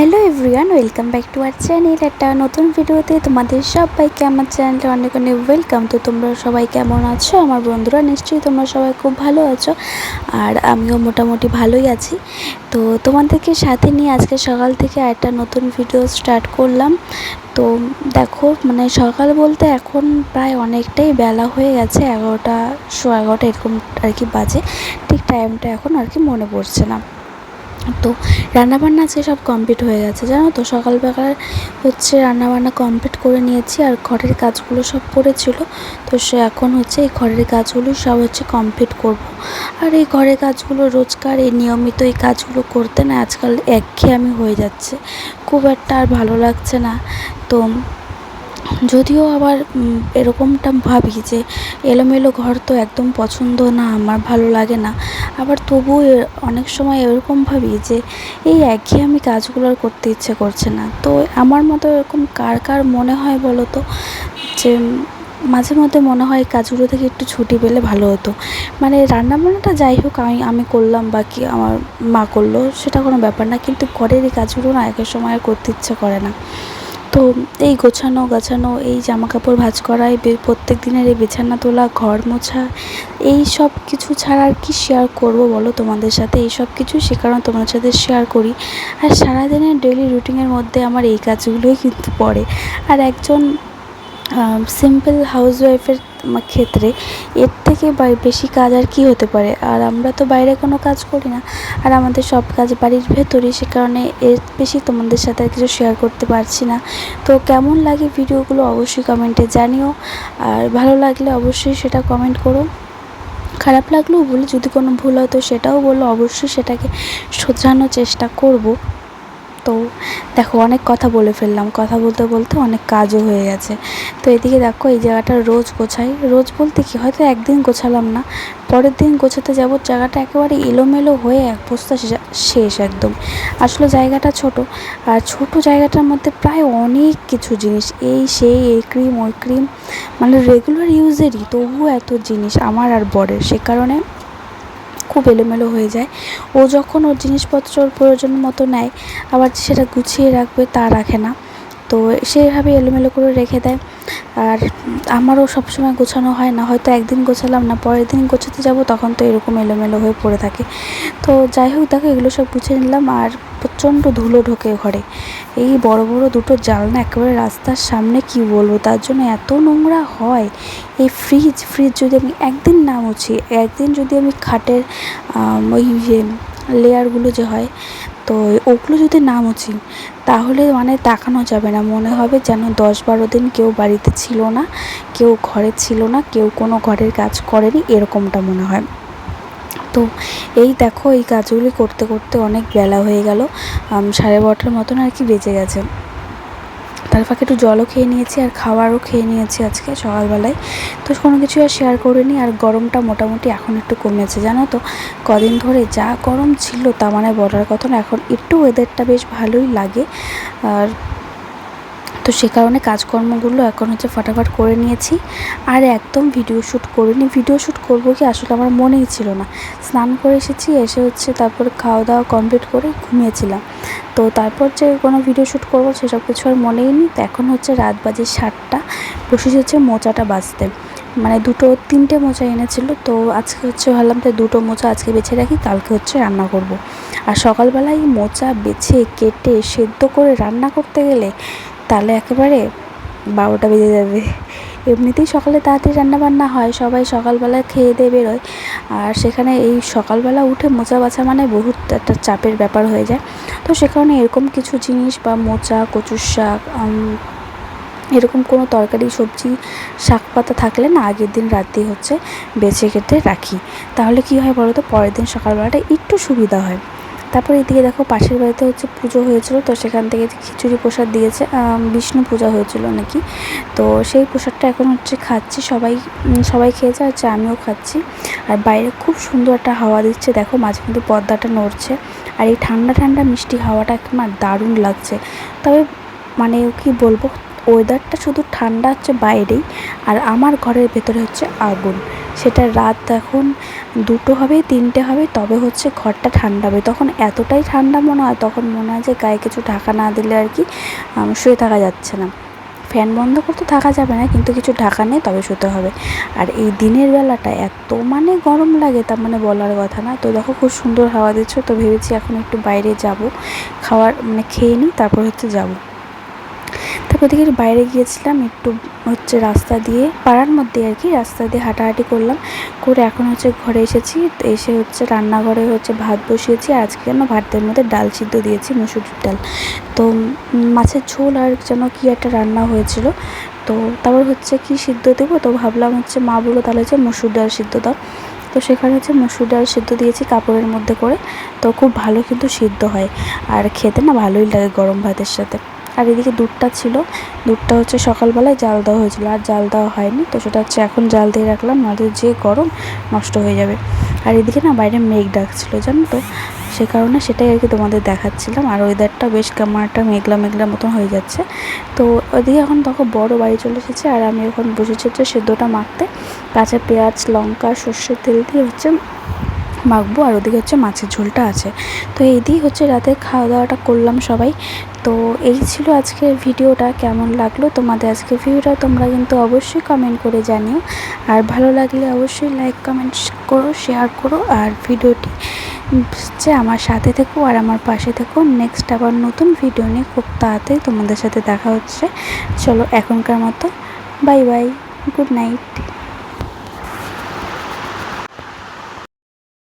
Hello everyone welcome back to our channel একটা নতুন ভিডিওতে তোমাদের সবাইকে, আমার চ্যানেলে অনেক অনেক ওয়েলকাম তো তোমরা সবাই কেমন আছো? আমার বন্ধুরা নিশ্চয়ই তোমরা সবাই খুব ভালো আছো আর আমিও মোটামুটি ভালোই আছি। তো তোমাদেরকে সাথে নিয়ে আজকে সকাল থেকে একটা নতুন ভিডিও স্টার্ট করলাম। তো দেখো মানে সকাল বলতে এখন প্রায় অনেকটাই বেলা হয়ে গেছে, এগারোটা শো এগারোটা এরকম আর কি বাজে। ঠিক টাইমটা এখন আর কি মনে পড়ছে না। তো রান্নাবান্না আজকে সব কমপ্লিট হয়ে গেছে। জানো তো সকালবেলার হচ্ছে রান্নাবান্না কমপ্লিট করে নিয়েছি আর ঘরের কাজগুলো সব পড়েছিল তো সে এখন হচ্ছে এই ঘরের কাজগুলো সব হচ্ছে কমপ্লিট করব। আর এই ঘরের কাজগুলো রোজকার, এই নিয়মিত এই কাজগুলো করতে না আজকাল একঘেয়েমি হয়ে যাচ্ছে। খুব একটা আর ভালো লাগছে না। তো যদিও আবার এরকমটা ভাবি যে এলোমেলো ঘর তো একদম পছন্দ না, আমার ভালো লাগে না। আবার তবুও অনেক সময় এরকম ভাবি যে এই একঘেয়েমি কাজগুলো আর করতে ইচ্ছে করছে না। তো আমার মতো এরকম কার কার মনে হয় বলো তো? যে মাঝে মধ্যে মনে হয় কাজগুলো থেকে একটু ছুটি পেলে ভালো হতো। মানে রান্নাবান্নাটা যাই হোক, আমি আমি করলাম বা কি আমার মা করল, সেটা কোনো ব্যাপার না। কিন্তু ঘরের এই কাজগুলো না একের সময় আর করতে ইচ্ছে করে না। তো এই গোছানো, গাছানো, এই জামা কাপড় ভাঁজ করা, এই প্রত্যেক দিনের এই বিছানা তোলা, ঘর মোছা, এই সব কিছু ছাড়া আর কি শেয়ার করব বলো তোমাদের সাথে? এই সব কিছু সে কারণে তোমাদের সাথে শেয়ার করি। আর সারাদিনের ডেলি রুটিনের মধ্যে আমার এই কাজগুলোই কিন্তু পড়ে। আর একজন সিম্পল হাউসওয়াইফের ক্ষেত্রে এর থেকে বেশি কাজ আর কী হতে পারে? আর আমরা তো বাইরে কোনো কাজ করি না। আর আমাদের সব কাজ বাড়ির ভেতরই, সে কারণে এর বেশি তোমাদের সাথে আর কিছু শেয়ার করতে পারছি না। তো কেমন লাগে ভিডিওগুলো অবশ্যই কমেন্টে জানিও। আর ভালো লাগলে অবশ্যই সেটা কমেন্ট করো। খারাপ লাগলেও বলি, যদি কোনো ভুল হয় তো সেটাও বলল অবশ্যই সেটাকে শোধরানোর চেষ্টা করব। তো দেখো অনেক কথা বলে ফেললাম। কথা বলতে বলতে অনেক কাজও হয়ে গেছে। তো এদিকে দেখো এই জায়গাটা রোজ গোছাই। রোজ বলতে কি, হয়তো একদিন গোছালাম না, পরের দিন গোছাতে যাব। জায়গাটা একেবারে এলোমেলো হয়ে এক বস্তা শেষ একদম। আসলে জায়গাটা ছোট, আর ছোট জায়গাটার মধ্যে প্রায় অনেক কিছু জিনিস। এই সেই, এই ক্রিম, ওই ক্রিম মানে রেগুলার ইউজেরই তবুও এত জিনিস আমার আর বরের। সে কারণে খুব এলোমেলো হয়ে যায়। ও যখন ওর জিনিসপত্র ওর প্রয়োজন মতো নেয়, আবার সেটা গুছিয়ে রাখবে তা রাখে না। তো সেইভাবে এলোমেলো করে রেখে দেয়। আর আমারও সবসময় গোছানো হয় না, হয়তো একদিন গোছালাম না, পরের দিন গোছাতে যাব, তখন তো এরকম এলোমেলো হয়ে পড়ে থাকে। তো যাই হোক, দেখো, এগুলো সব গুছিয়ে নিলাম আর প্রচণ্ড ধুলো ঢোকে ঘরে। এই বড় বড় দুটো জালনা একেবারে রাস্তার সামনে, কি বলব? তার জন্য এত নোংরা হয়। এই ফ্রিজ ফ্রিজ যদি আমি একদিন না মুছি, একদিন যদি আমি খাটের ওই লেয়ারগুলো যে হয় তো ওগুলো যদি না মুছি, তাহলে মানে তাকানো যাবে না। মনে হবে যেন দশ বারো দিন কেউ বাড়িতে ছিল না, কেউ ঘরে ছিল না, কেউ কোনো ঘরের কাজ করেনি, এরকমটা মনে হয়। তো এই দেখো, এই কাজগুলি করতে করতে অনেক বেলা হয়ে গেল। সাড়ে বারোটার মতন আর কি বেজে গেছে। তার ফাঁকে একটু জলও খেয়ে নিয়েছি আর খাবারও খেয়ে নিয়েছি আজকে সকালবেলায়। তো কোনো কিছু আর শেয়ার করিনি আর গরমটা মোটামুটি এখন একটু কমেছে। জানো তো, কদিন ধরে যা গরম ছিল তা মানে বলার কথা না, এখন একটু ওয়েদারটা বেশ ভালোই লাগে। আর তো সে কারণে কাজকর্মগুলো এখন হচ্ছে ফটাফট করে নিয়েছি। আর একদম ভিডিও শ্যুট করিনি। ভিডিও শ্যুট করব কি আসলে আমার মনেই ছিল না। স্নান করে এসেছি, এসে হচ্ছে তারপর খাওয়া দাওয়া কমপ্লিট করে ঘুমিয়েছিলাম। তো তারপর যে কোনো ভিডিও শ্যুট করব সেসব কিছু আর মনেই নি তো এখন হচ্ছে রাত বাজে সাতটা বসে হচ্ছে মোচাটা বাজতে। মানে দুটো, তিনটে মোচা এনেছিল। তো আজকে হচ্ছে ভাবলাম যে দুটো মোচা আজকে বেছে রাখি, কালকে হচ্ছে রান্না করব। আর সকালবেলায় মোচা বেছে, কেটে, সেদ্ধ করে রান্না করতে গেলে তাহলে একেবারে বারোটা বেজে যাবে। এমনিতেই সকালে তাড়াতাড়ি রান্নাবান্না হয়, সবাই সকালবেলা খেয়ে দিয়ে বেরোয়। আর সেখানে এই সকালবেলা উঠে মোচা বাছা মানে বহুত একটা চাপের ব্যাপার হয়ে যায়। তো সে কারণে এরকম কিছু জিনিস বা মোচা, কচুর শাক এরকম কোনো তরকারি, সবজি, শাক পাতা থাকলে না আগের দিন রাতেই হচ্ছে বেছে কেটে রাখি। তাহলে কী হয় বলো তো পরের দিন সকালবেলাটা একটু সুবিধা হয়। তারপর এদিকে দেখো পাশের বাড়িতে হচ্ছে পুজো হয়েছিল, তো সেখান থেকে খিচুড়ি প্রসাদ দিয়েছে বিষ্ণু পূজা হয়েছিল নাকি। তো সেই প্রসাদটা এখন হচ্ছে খাচ্ছি, সবাই সবাই খেয়েছে হচ্ছে আমিও খাচ্ছি। আর বাইরে খুব সুন্দর একটা হাওয়া দিচ্ছে, দেখো মাঝে মধ্যে পর্দাটা নড়ছে। আর এই ঠান্ডা ঠান্ডা মিষ্টি হাওয়াটা আমার দারুণ লাগছে। তবে মানে কি বলব ওয়েদারটা শুধু ঠান্ডা হচ্ছে বাইরেই, আর আমার ঘরের ভেতরে হচ্ছে আগুন। সেটা রাত এখন দুটো হবে, তিনটে হবে, তবে হচ্ছে ঘরটা ঠান্ডা হবে। তখন এতটাই ঠান্ডা মনে হয়, তখন মনে হয় যে গায়ে কিছু ঢাকা না দিলে আর কি শুয়ে থাকা যাচ্ছে না। ফ্যান বন্ধ করতে থাকা যাবে না, কিন্তু কিছু ঢাকা নেই, তবে শুতে হবে। আর এই দিনের বেলাটা এত মানে গরম লাগে, তার মানে বলার কথা না। তো দেখো খুব সুন্দর হাওয়া দিচ্ছ, তো ভেবেছি এখন একটু বাইরে যাব, খাওয়ার মানে খেয়ে নিই, তারপর হচ্ছে যাব। তারপর দিকে বাইরে গিয়েছিলাম, একটু হচ্ছে রাস্তা দিয়ে, পাড়ার মধ্যে আর কি, রাস্তা দিয়ে হাঁটাহাঁটি করলাম। করে এখন হচ্ছে ঘরে এসেছি, এসে হচ্ছে রান্নাঘরে হচ্ছে ভাত বসিয়েছি। আজকে যেন ভাতের মধ্যে ডাল সিদ্ধ দিয়েছি মুসুরির ডাল। তো মাছের ঝোল আর যেন কি একটা রান্না হয়েছিল। তো তারপর হচ্ছে কি সিদ্ধ দেবো? তো ভাবলাম হচ্ছে মা বলল তাহলে হচ্ছে মসুর ডাল সিদ্ধ দাও। তো সেখানে হচ্ছে মসুর ডাল সিদ্ধ দিয়েছি কাপড়ের মধ্যে করে। তো খুব ভালো কিন্তু সিদ্ধ হয়। আর খেতে না ভালোই লাগে গরম ভাতের সাথে। আর এদিকে দুধটা ছিল। দুধটা হচ্ছে সকালবেলায় জাল দেওয়া হয়েছিল। আর জাল দেওয়া হয়নি, তো সেটা হচ্ছে এখন জাল দিয়ে রাখলাম নয়তো যে গরম নষ্ট হয়ে যাবে। আর এদিকে না বাইরে মেঘ ডাকছিল, জানো তো? সে কারণে সেটাই আর কি তোমাদের দেখাচ্ছিলাম। আর ওয়েদারটা বেশ কেমন একটা মেঘলা মেঘলা মতন হয়ে যাচ্ছে। তো ওদিকে এখন তখন বড় বাড়ি চলে এসেছে, আর আমি এখন বসেছি হচ্ছে সেদ্ধটা মাখতে। কাঁচা পেঁয়াজ, লঙ্কা, সর্ষের তেল দিয়ে হচ্ছে মাখবো আর ওদিকে হচ্ছে মাছের ঝোলটা আছে। তো এই দিয়েই হচ্ছে রাতে খাওয়া দাওয়াটা করলাম সবাই। তো এই ছিল আজকের ভিডিওটা, কেমন লাগল তোমাদের আজকের ভিডিওটা তোমরা কিন্তু অবশ্যই কমেন্ট করে জানিও। আর ভালো লাগলে অবশ্যই লাইক কমেন্ট করো শেয়ার করো আর ভিডিওটি হচ্ছে আমার সাথে থেকো আর আমার পাশে থেকো। নেক্সট আবার নতুন ভিডিও নিয়ে খুব তাড়াতাড়ি তোমাদের সাথে দেখা হচ্ছে। চলো এখনকার মতো বাই বাই গুড নাইট